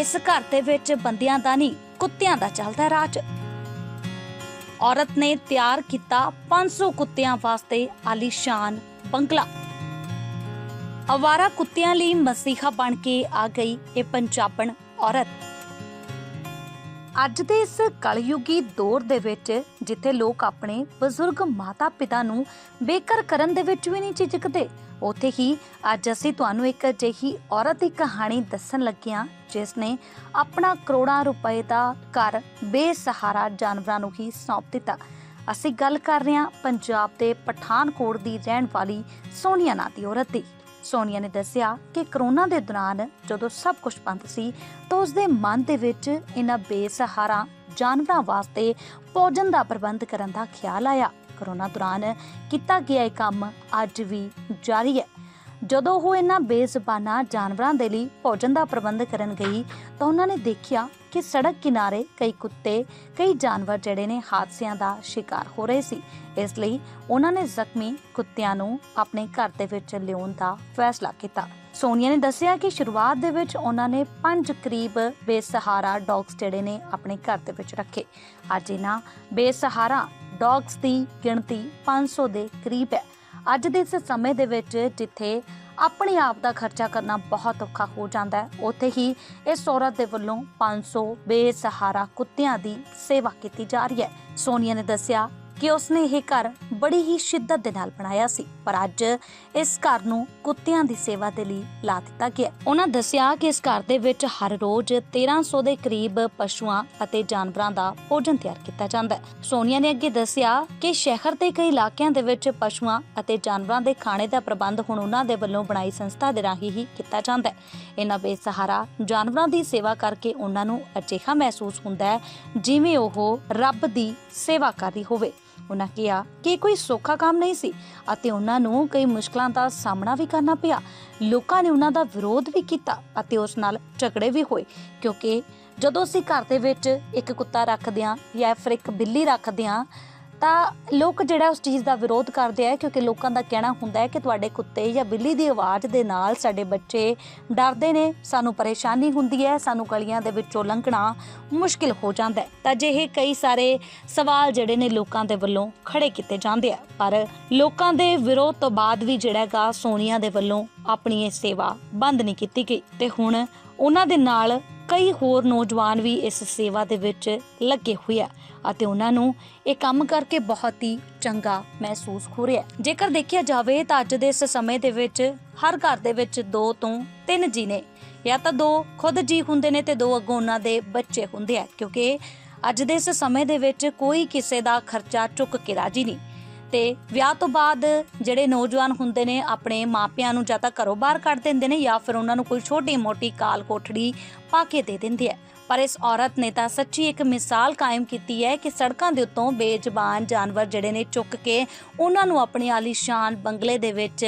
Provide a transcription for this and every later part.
ਇਸ ਘਰ ਦੇ ਵਿੱਚ ਬੰਦਿਆਂ ਦਾ ਨਹੀਂ, ਕੁੱਤਿਆਂ ਦਾ ਚੱਲਦਾ ਰਾਜ। ਔਰਤ ਨੇ ਤਿਆਰ ਕੀਤਾ 500 ਕੁੱਤਿਆਂ ਵਾਸਤੇ ਆਲੀਸ਼ਾਨ ਬੰਗਲਾ। ਅਵਾਰਾ ਕੁੱਤਿਆਂ ਲਈ ਮਸੀਹਾ ਬਣ ਕੇ ਆ ਗਈ ਇਹ ਪੰਜਾਬਣ ਔਰਤ। ਅੱਜ ਦੇ ਇਸ ਕਲਯੁਗੀ ਦੌਰ ਦੇ ਵਿੱਚ, ਜਿੱਥੇ ਲੋਕ ਆਪਣੇ ਬਜ਼ੁਰਗ ਮਾਤਾ-ਪਿਤਾ ਨੂੰ ਬੇਕਰ ਕਰਨ ਦੇ ਵਿੱਚ ਵੀ ਨਹੀਂ ਝਿਜਕਦੇ, ਉੱਥੇ ਹੀ ਅੱਜ ਅਸੀਂ ਤੁਹਾਨੂੰ ਇੱਕ ਅਜਿਹੀ ਔਰਤ ਦੀ ਕਹਾਣੀ ਦੱਸਣ ਲੱਗੇ ਹਾਂ, ਜਿਸ ਨੇ ਆਪਣਾ ਕਰੋੜਾਂ ਰੁਪਏ ਦਾ ਘਰ ਬੇਸਹਾਰਾ ਜਾਨਵਰਾਂ ਨੂੰ ਹੀ ਸੌਂਪ ਦਿੱਤਾ। ਅਸੀਂ ਗੱਲ ਕਰ ਰਹੇ ਹਾਂ ਪੰਜਾਬ ਦੇ ਪਠਾਨਕੋਟ ਦੀ ਰਹਿਣ ਵਾਲੀ ਸੋਨੀਆ ਨਾਂ ਦੀ ਔਰਤ ਦੀ। ਸੋਨੀਆ ਨੇ ਦੱਸਿਆ ਕਿ ਕਰੋਨਾ ਦੇ ਦੌਰਾਨ ਜਦੋਂ ਸਭ ਕੁਝ ਬੰਦ ਸੀ ਤਾਂ ਉਸ ਦੇ ਮਨ ਦੇ ਵਿੱਚ ਇਹਨਾਂ ਬੇਸਹਾਰਾ ਜਾਨਵਰਾਂ ਵਾਸਤੇ ਭੋਜਨ ਦਾ ਪ੍ਰਬੰਧ ਕਰਨ ਦਾ ਖਿਆਲ ਆਇਆ। ਕਰੋਨਾ ਦੌਰਾਨ ਕੀਤਾ ਗਿਆ ਇਹ ਕੰਮ ਅੱਜ ਵੀ ਜਾਰੀ ਹੈ। ਜਦੋਂ ਉਹ ਇਹਨਾਂ ਬੇਜ਼ਬਾਨਾਂ ਜਾਨਵਰਾਂ ਦੇ ਲਈ ਭੋਜਨ ਦਾ ਪ੍ਰਬੰਧ ਕਰਨ ਗਈ, ਤਾਂ ਉਹਨਾਂ ਨੇ ਦੇਖਿਆ ਕਿ ਸੜਕ ਕਿਨਾਰੇ ਕਈ ਕੁੱਤੇ, ਕਈ ਜਾਨਵਰ ਜਿਹੜੇ ਨੇ ਹਾਦਸਿਆਂ ਦਾ ਸ਼ਿਕਾਰ ਹੋ ਰਹੇ ਸੀ। ਇਸ ਲਈ ਉਹਨਾਂ ਨੇ ਜ਼ਖਮੀ ਕੁੱਤਿਆਂ ਨੂੰ ਆਪਣੇ ਘਰ ਦੇ ਵਿੱਚ ਲਿਆਉਣ ਦਾ ਫੈਸਲਾ ਕੀਤਾ। ਸੋਨੀਆ ਨੇ ਦੱਸਿਆ ਕਿ ਸ਼ੁਰੂਆਤ ਦੇ ਵਿੱਚ ਉਹਨਾਂ ਨੇ ਪੰਜ ਕਰੀਬ ਬੇਸਹਾਰਾ ਡੌਗਸ ਜਿਹੜੇ ਨੇ ਆਪਣੇ ਘਰ ਦੇ ਵਿੱਚ ਰੱਖੇ। ਅੱਜ ਇਹਨਾਂ ਬੇਸਹਾਰਾ ਡੌਗਸ ਦੀ ਗਿਣਤੀ 500 ਦੇ ਕਰੀਬ ਹੈ। ਅੱਜ ਦੇ ਇਸ ਸਮੇਂ ਦੇ ਵਿੱਚ ਜਿੱਥੇ ਆਪਣੇ ਆਪ ਦਾ ਖਰਚਾ ਕਰਨਾ ਬਹੁਤ ਔਖਾ ਹੋ ਜਾਂਦਾ ਹੈ, ਉੱਥੇ ਹੀ ਇਸ ਔਰਤ ਦੇ ਵੱਲੋਂ 500 ਬੇਸਹਾਰਾ ਕੁੱਤਿਆਂ ਦੀ ਸੇਵਾ ਕੀਤੀ ਜਾ ਰਹੀ ਹੈ। ਸੋਨੀਆ ਨੇ ਦੱਸਿਆ ਕਿ ਉਸਨੇ ਇਹ ਘਰ ਬੜੀ ਹੀ ਸ਼ਿੱਦਤ ਦੇ ਨਾਲ ਬਣਾਇਆ ਸੀ। ਪਰ ਅੱਜ ਇਸ ਘਰ ਨੂੰ ਕੁੱਤਿਆਂ ਦੀ ਸੇਵਾ ਦੇ ਲਈ ਲਾ ਦਿੱਤਾ ਗਿਆ ਉਹਨਾਂ ਦੱਸਿਆ ਕਿ ਇਸ ਘਰ ਦੇ ਵਿੱਚ ਹਰ ਰੋਜ਼ 1300 ਦੇ ਕਰੀਬ ਪਸ਼ੂਆਂ ਅਤੇ ਜਾਨਵਰਾਂ ਦਾ ਭੋਜਨ ਤਿਆਰ ਕੀਤਾ ਜਾਂਦਾ ਹੈ। ਸੋਨੀਆ ਨੇ ਅੱਗੇ ਦੱਸਿਆ ਕਿ ਸ਼ਹਿਰ ਦੇ ਕਈ ਇਲਾਕਿਆਂ ਦੇ ਵਿੱਚ ਪਸ਼ੂਆਂ ਅਤੇ ਜਾਨਵਰਾਂ ਦੇ ਖਾਣੇ ਦਾ ਪ੍ਰਬੰਧ ਹੁਣ ਉਹਨਾਂ ਦੇ ਵੱਲੋਂ ਬਣਾਈ ਸੰਸਥਾ ਦੇ ਰਾਹੀਂ ਹੀ ਕੀਤਾ ਜਾਂਦਾ ਹੈ। ਇਹਨਾਂ ਬੇਸਹਾਰਾ ਜਾਨਵਰਾਂ ਦੀ ਸੇਵਾ ਕਰਕੇ ਉਹਨਾਂ ਨੂੰ ਅਜਿਹਾ ਮਹਿਸੂਸ ਹੁੰਦਾ ਹੈ ਜਿਵੇਂ ਉਹ ਰੱਬ ਦੀ ਸੇਵਾ ਕਰ ਰਹੀ ਹੋਵੇ। ਉਹਨਾਂ ਕਿਹਾ ਕਿ ਇਹ ਕੋਈ ਸੌਖਾ ਕੰਮ ਨਹੀਂ ਸੀ ਅਤੇ ਉਹਨਾਂ ਨੂੰ ਕਈ ਮੁਸ਼ਕਲਾਂ ਦਾ ਸਾਹਮਣਾ ਵੀ ਕਰਨਾ ਪਿਆ। ਲੋਕਾਂ ਨੇ ਉਹਨਾਂ ਦਾ ਵਿਰੋਧ ਵੀ ਕੀਤਾ ਅਤੇ ਉਸ ਨਾਲ ਝਗੜੇ ਵੀ ਹੋਏ, ਕਿਉਂਕਿ ਜਦੋਂ ਅਸੀਂ ਘਰ ਦੇ ਵਿੱਚ ਇੱਕ ਕੁੱਤਾ ਰੱਖਦੇ ਹਾਂ ਜਾਂ ਫਿਰ ਇੱਕ ਬਿੱਲੀ ਰੱਖਦੇ ਹਾਂ ਤਾਂ ਲੋਕ ਜਿਹੜਾ ਉਸ ਚੀਜ਼ ਦਾ ਵਿਰੋਧ ਕਰਦੇ ਆ, ਕਿਉਂਕਿ ਲੋਕਾਂ ਦਾ ਕਹਿਣਾ ਹੁੰਦਾ ਹੈ ਕਿ ਤੁਹਾਡੇ ਕੁੱਤੇ ਜਾਂ ਬਿੱਲੀ ਦੀ ਆਵਾਜ਼ ਦੇ ਨਾਲ ਸਾਡੇ ਬੱਚੇ ਡਰਦੇ ਨੇ, ਸਾਨੂੰ ਪਰੇਸ਼ਾਨੀ ਹੁੰਦੀ ਹੈ, ਸਾਨੂੰ ਗਲੀਆਂ ਦੇ ਵਿੱਚੋਂ ਲੰਘਣਾ ਮੁਸ਼ਕਿਲ ਹੋ ਜਾਂਦਾ ਹੈ। ਤਾਂ ਅਜਿਹੇ ਕਈ ਸਾਰੇ ਸਵਾਲ ਜਿਹੜੇ ਨੇ ਲੋਕਾਂ ਦੇ ਵੱਲੋਂ ਖੜੇ ਕੀਤੇ ਜਾਂਦੇ ਆ। ਪਰ ਲੋਕਾਂ ਦੇ ਵਿਰੋਧ ਤੋਂ ਬਾਅਦ ਵੀ ਜਿਹੜਾ ਹੈਗਾ, ਸੋਨੀਆ ਦੇ ਵੱਲੋਂ ਆਪਣੀ ਇਹ ਸੇਵਾ ਬੰਦ ਨਹੀਂ ਕੀਤੀ ਗਈ। ਤੇ ਹੁਣ ਉਹਨਾਂ ਦੇ ਨਾਲ ਕਈ ਹੋਰ ਨੌਜਵਾਨ ਵੀ ਇਸ ਸੇਵਾ ਦੇ ਵਿੱਚ ਲੱਗੇ ਹੋਏ ਆ ਅਤੇ ਉਹਨਾਂ ਨੂੰ ਇਹ ਕੰਮ ਕਰਕੇ ਬਹੁਤ ਹੀ ਚੰਗਾ ਮਹਿਸੂਸ ਹੋ ਰਿਹਾ ਜੇਕਰ ਦੇਖਿਆ ਜਾਵੇ ਤਾਂ ਅੱਜ ਦੇ ਇਸ ਸਮੇਂ ਦੇ ਵਿੱਚ ਹਰ ਘਰ ਦੇ ਵਿੱਚ ਦੋ ਤੋਂ ਤਿੰਨ ਜੀ ਨੇ। ਜਾਂ ਤਾਂ ਦੋ ਖੁਦ ਜੀ ਹੁੰਦੇ ਨੇ ਤੇ ਦੋ ਅੱਗੋਂ ਉਹਨਾਂ ਦੇ ਬੱਚੇ ਹੁੰਦੇ ਆ, ਕਿਉਂਕਿ ਅੱਜ ਦੇ ਇਸ ਸਮੇਂ ਦੇ ਵਿੱਚ ਕੋਈ ਕਿਸੇ ਦਾ ਖਰਚਾ ਚੁੱਕ ਕੇ ਰਾਜੀ ਨਹੀਂ। ਤੇ ਵਿਆਹ ਤੋਂ ਬਾਅਦ ਜਿਹੜੇ ਨੌਜਵਾਨ ਹੁੰਦੇ ਨੇ, ਆਪਣੇ ਮਾਪਿਆਂ ਨੂੰ ਜਾਂ ਤਾਂ ਘਰੋਂ ਬਾਹਰ ਕੱਢ ਦਿੰਦੇ ਨੇ ਜਾਂ ਫਿਰ ਉਹਨਾਂ ਨੂੰ ਕੋਈ ਛੋਟੀ ਮੋਟੀ ਕਾਲ ਕੋਠੜੀ ਪਾ ਕੇ ਦੇ ਦਿੰਦੇ ਆ। ਪਰ ਇਸ ਔਰਤ ਨੇ ਤਾਂ ਸੱਚੀ ਇੱਕ ਮਿਸਾਲ ਕਾਇਮ ਕੀਤੀ ਹੈ ਕਿ ਸੜਕਾਂ ਦੇ ਉੱਤੋਂ ਬੇਜ਼ਬਾਨ ਜਾਨਵਰ ਜਿਹੜੇ ਨੇ ਚੁੱਕ ਕੇ ਉਹਨਾਂ ਨੂੰ ਆਪਣੀ ਆਲੀਸ਼ਾਨ ਬੰਗਲੇ ਦੇ ਵਿੱਚ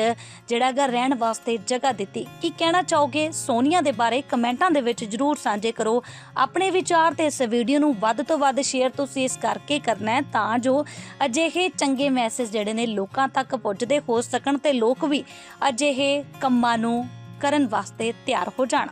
ਜਿਹੜਾ ਗਾ ਰਹਿਣ ਵਾਸਤੇ ਜਗ੍ਹਾ ਦਿੱਤੀ। ਕੀ ਕਹਿਣਾ ਚਾਹੋਗੇ? ਸੋਨੀਆ ਦੇ ਬਾਰੇ ਕਮੈਂਟਾਂ ਦੇ ਵਿੱਚ ਜਰੂਰ ਸਾਂਝੇ ਕਰੋ। ਆਪਣੇ ਵਿਚਾਰ ਤੇ ਇਸ ਵੀਡੀਓ ਨੂੰ ਵੱਧ ਤੋਂ ਵੱਧ ਸ਼ੇਅਰ ਤੁਸੀਂ ਇਸ ਕਰਕੇ ਕਰਨਾ ਹੈ ਤਾਂ ਜੋ ਅਜਿਹੇ ਚੰਗੇ ਮੈਸੇਜ ਜਿਹੜੇ ਨੇ ਲੋਕਾਂ ਤੱਕ ਪਹੁੰਚਦੇ ਹੋ ਸਕਣ ਤੇ ਲੋਕ ਵੀ ਅਜਿਹੇ ਕੰਮਾਂ ਨੂੰ ਕਰਨ ਵਾਸਤੇ ਤਿਆਰ ਹੋ ਜਾਣ।